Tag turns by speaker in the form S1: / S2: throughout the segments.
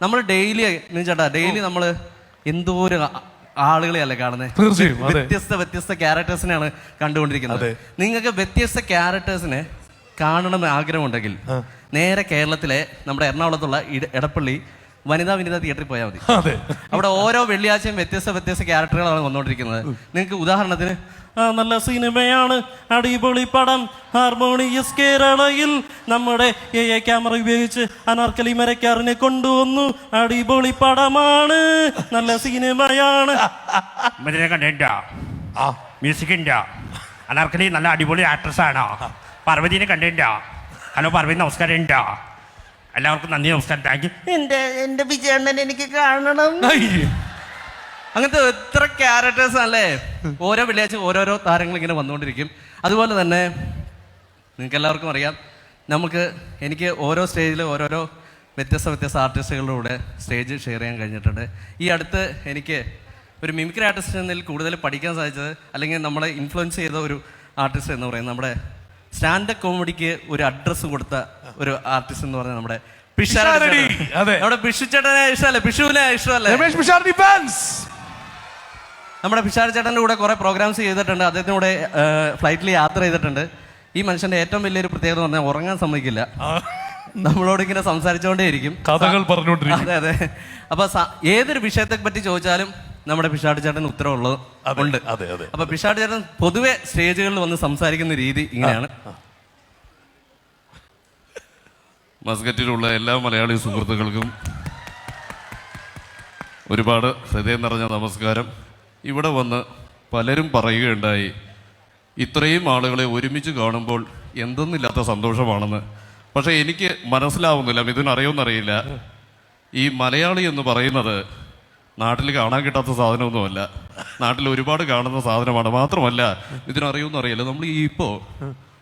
S1: നമ്മൾ ഡെയിലി ചേട്ടാ ഡെയിലി നമ്മൾ എന്തോരം ആളുകളെയല്ലേ കാണുന്നത്
S2: തീർച്ചയായും.
S1: വ്യത്യസ്ത വ്യത്യസ്ത ക്യാരക്ടേഴ്സിനെയാണ് കണ്ടുകൊണ്ടിരിക്കുന്നത്. നിങ്ങൾക്ക് വ്യത്യസ്ത ക്യാരക്ടേഴ്സിനെ കാണണം ആഗ്രഹമുണ്ടെങ്കിൽ നേരെ കേരളത്തിലെ നമ്മുടെ എറണാകുളത്തുള്ള ഇടപ്പള്ളി എടപ്പള്ളി വനിതാ വനിതാ തിയേറ്ററിൽ പോയാൽ മതി.
S2: അതെ.
S1: അവിടെ ഓരോ വെള്ളിയാഴ്ചയും വ്യത്യസ്ത വ്യത്യസ്ത ക്യാരക്ടറുകളാണ് വന്നുകൊണ്ടിരിക്കുന്നത് നിങ്ങൾക്ക് ഉദാഹരണത്തിന് നല്ല സിനിമയാണ്. അടിപൊളി പടം. ഹാർമോണിയസ് കേരളയിൽ നമ്മുടെ എ എ ക്യാമറ ഉപയോഗിച്ച് അനാർക്കലി മരക്കാറിനെ കൊണ്ടുവന്നു. അടിപൊളി പടമാണ്. നല്ല സിനിമയാണ്.
S3: മ്യൂസിക്കിന്റെ അനാർക്കലി നല്ല അടിപൊളി ആക്ട്രസ് ആണോ? പാർവതിനെ കണ്ടിട്ടാ ഹലോ പാർവതി നമസ്കാരം ഉണ്ടോ? എല്ലാവർക്കും നന്ദി നമസ്കാരം. Thank you.
S4: എന്റെ എന്റെ വിജയണ്ണൻ എനിക്ക് കാണണം.
S1: അങ്ങനത്തെ എത്ര ക്യാരക്ടേഴ്സ് അല്ലേ ഓരോ വെള്ളിയാഴ്ച ഓരോരോ താരങ്ങൾ ഇങ്ങനെ വന്നുകൊണ്ടിരിക്കും. അതുപോലെ തന്നെ നിങ്ങൾക്ക് എല്ലാവർക്കും അറിയാം നമുക്ക് എനിക്ക് ഓരോ സ്റ്റേജിൽ ഓരോരോ വ്യത്യസ്ത വ്യത്യസ്ത ആർട്ടിസ്റ്റുകളുടെ കൂടെ സ്റ്റേജ് ഷെയർ ചെയ്യാൻ കഴിഞ്ഞിട്ടുണ്ട്. ഈ അടുത്ത് എനിക്ക് ഒരു മിമിക്രി ആർട്ടിസ്റ്റ് എന്നതിൽ കൂടുതൽ പഠിക്കാൻ സാധിച്ചത് അല്ലെങ്കിൽ നമ്മളെ ഇൻഫ്ലുവൻസ് ചെയ്ത ഒരു ആർട്ടിസ്റ്റ് എന്ന് പറയുന്നത് നമ്മുടെ സ്റ്റാൻഡപ്പ് കോമഡിക്ക് ഒരു അഡ്രസ്സ് കൊടുത്ത ഒരു ആർട്ടിസ്റ്റ് എന്ന് പറഞ്ഞാൽ നമ്മുടെ പിഷാരടി
S2: അതെ.
S1: നമ്മുടെ പിഷു ചേട്ടനെ ഇഷ്ടമല്ലേ പിഷുവിനെ ഇഷ്ടമല്ലേ.
S2: രമേഷ് പിഷാരടി ഫാൻസ്
S1: നമ്മുടെ പിഷാര ചേട്ടന്റെ കൂടെ കുറെ പ്രോഗ്രാംസ് ചെയ്തിട്ടുണ്ട്. അദ്ദേഹത്തിന്റെ കൂടെ ഫ്ലൈറ്റിൽ യാത്ര ചെയ്തിട്ടുണ്ട്. ഈ മനുഷ്യന്റെ ഏറ്റവും വലിയൊരു പ്രത്യേകത എന്ന് പറഞ്ഞാൽ ഉറങ്ങാൻ സമ്മതിക്കില്ല. നമ്മളോട് ഇങ്ങനെ സംസാരിച്ചുകൊണ്ടേയിരിക്കും.
S2: കഥകൾ പറഞ്ഞുകൊണ്ടിരിക്കും.
S1: അതെ അതെ. അപ്പൊ ഏതൊരു വിഷയത്തെ പറ്റി ചോദിച്ചാലും നമ്മുടെ പിഷാട് ചേട്ടൻ ഉത്തരവുള്ളത് ഉണ്ട്.
S2: അതെ, അതെ.
S1: അപ്പൊ പിഷാട് ചേട്ടൻ പൊതുവെ സ്റ്റേജുകളിൽ വന്ന് സംസാരിക്കുന്ന രീതി ഇങ്ങനെയാണ്.
S5: മസ്കറ്റിലുള്ള എല്ലാ മലയാളി സുഹൃത്തുക്കൾക്കും ഒരുപാട് ഹൃദയം നിറഞ്ഞ നമസ്കാരം. ഇവിടെ വന്ന് പലരും പറയുകയുണ്ടായി ഇത്രയും ആളുകളെ ഒരുമിച്ച് കാണുമ്പോൾ എന്തെന്നില്ലാത്ത സന്തോഷമാണെന്ന്. പക്ഷേ എനിക്ക് മനസ്സിലാവുന്നില്ല ഇതിനറിയുമെന്നറിയില്ല ഈ മലയാളി എന്ന് പറയുന്നത് നാട്ടിൽ കാണാൻ കിട്ടാത്ത സാധനമൊന്നുമല്ല. നാട്ടിൽ ഒരുപാട് കാണുന്ന സാധനമാണ്. മാത്രമല്ല ഇതിനറിയുമെന്നറിയില്ല നമ്മൾ ഈ ഇപ്പോ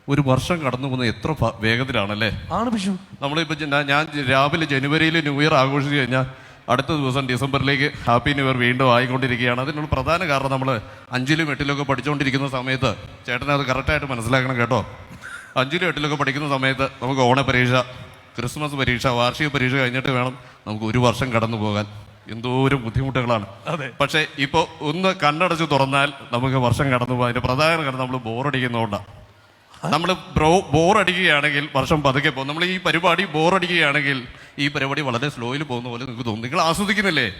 S5: ഒരു വർഷം കടന്നു പോകുന്നത് എത്ര ഫ- വേഗത്തിലാണല്ലേ?
S2: ആണ് വിഷു
S5: നമ്മളിപ്പോൾ ജ- ഞാൻ രാവിലെ ജനുവരിയിൽ ന്യൂ ഇയർ ആഘോഷിച്ച് കഴിഞ്ഞാൽ അടുത്ത ദിവസം ഡിസംബറിലേക്ക് ഹാപ്പി ന്യൂ ഇയർ വീണ്ടും ആയിക്കൊണ്ടിരിക്കുകയാണ്. അതിനുള്ള പ്രധാന കാരണം നമ്മൾ അഞ്ചിലും എട്ടിലൊക്കെ പഠിച്ചുകൊണ്ടിരിക്കുന്ന സമയത്ത് ചേട്ടനെ അത് കറക്റ്റായിട്ട് മനസ്സിലാക്കണം കേട്ടോ. അഞ്ചിലും എട്ടിലൊക്കെ പഠിക്കുന്ന സമയത്ത് നമുക്ക് ഓണ പരീക്ഷ ക്രിസ്മസ് പരീക്ഷ വാർഷിക പരീക്ഷ കഴിഞ്ഞിട്ട് വേണം നമുക്ക് ഒരു വർഷം കടന്നു പോകാൻ. എന്തോരം ബുദ്ധിമുട്ടുകളാണ്.
S2: അതെ.
S5: പക്ഷേ ഇപ്പോൾ ഒന്ന് കണ്ണടച്ച് തുറന്നാൽ നമുക്ക് വർഷം കടന്നു പോകാൻ അതിന്റെ പ്രധാന കാരണം നമ്മൾ ബോറടിക്കുന്നതുകൊണ്ടാണ് നമ്മൾ ബ്രോ ബോറടിക്കുകയാണെങ്കിൽ വർഷം പതുക്കെ പോകും. നമ്മൾ ഈ പരിപാടി ബോറടിക്കുകയാണെങ്കിൽ ഈ പരിപാടി വളരെ സ്ലോയിൽ പോകുന്ന പോലെ നിങ്ങൾക്ക് തോന്നും. നിങ്ങൾ ആസ്വദിക്കുന്നില്ലേ?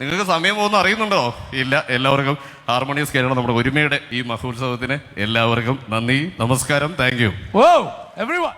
S5: നിങ്ങൾക്ക് സമയം പോകുന്ന അറിയുന്നുണ്ടോ? ഇല്ല എല്ലാവർക്കും ഹാർമോണിയസ് കേരളം നമ്മുടെ ഒരുമയുടെ ഈ മഹോത്സവത്തിന് എല്ലാവർക്കും നന്ദി നമസ്കാരം താങ്ക് യു.
S2: ഓ എവ്രിവൺ